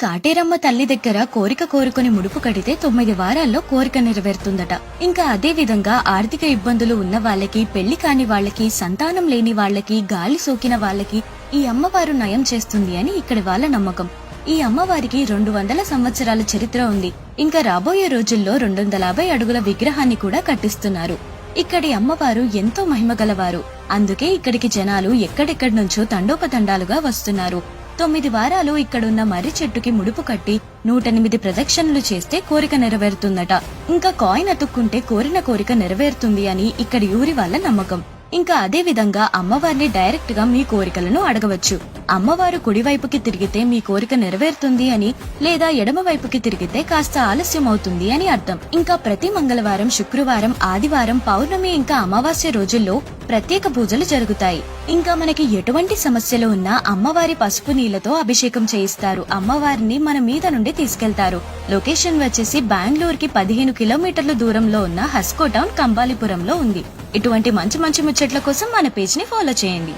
కాటేరమ్మ తల్లి దగ్గర కోరిక కోరుకొని ముడుపు కడితే తొమ్మిది వారాల్లో కోరిక నెరవేరుతుందట. ఇంకా అదే విధంగా ఆర్థిక ఇబ్బందులు ఉన్న వాళ్ళకి పెళ్ళి కాని వాళ్ళకి సంతానం లేని వాళ్ళకి గాలి సోకిన వాళ్ళకి ఈ అమ్మవారు నయం చేస్తుంది అని ఇక్కడి వాళ్ళ నమ్మకం. ఈ అమ్మవారికి రెండు వందల సంవత్సరాల చరిత్ర ఉంది. ఇంకా రాబోయే రోజుల్లో రెండు వందల యాభై అడుగుల విగ్రహాన్ని కూడా కట్టిస్తున్నారు. ఇక్కడి అమ్మవారు ఎంతో మహిమగలవారు అందుకే ఇక్కడికి జనాలు ఎక్కడెక్కడి నుంచో తండోపతండాలుగా వస్తున్నారు. తొమ్మిది వారాలు ఇక్కడున్న మర్రి చెట్టుకి ముడుపు కట్టి నూటెనిమిది ప్రదక్షిణలు చేస్తే కోరిక నెరవేరుతుందట. ఇంకా కాయిన్ అతుక్కుంటే కోరిన కోరిక నెరవేరుతుంది అని ఇక్కడి ఊరి వాళ్ళ నమ్మకం. ఇంకా అదే విధంగా అమ్మవారిని డైరెక్ట్గా మీ కోరికలను అడగవచ్చు. అమ్మవారు కుడివైపుకి తిరిగితే మీ కోరిక నెరవేరుతుంది అని లేదా ఎడమ వైపుకి తిరిగితే కాస్త ఆలస్యం అవుతుంది అని అర్థం. ఇంకా ప్రతి మంగళవారం శుక్రవారం ఆదివారం పౌర్ణమి ఇంకా అమావాస్య రోజుల్లో ప్రత్యేక పూజలు జరుగుతాయి. ఇంకా మనకి ఎటువంటి సమస్యలు ఉన్నా అమ్మవారి పసుపు నీళ్ళతో అభిషేకం చేయిస్తారు. అమ్మవారిని మన మీద నుండి తీసుకెళ్తారు. లొకేషన్ వచ్చేసి బెంగళూరు కి పదిహేను కిలోమీటర్ల దూరంలో ఉన్న హస్కో టౌన్ కంబాలిపురంలో ఉంది. ఇటువంటి మంచి మంచి ముచ్చట్ల కోసం మన పేజ్ని ఫాలో చేయండి.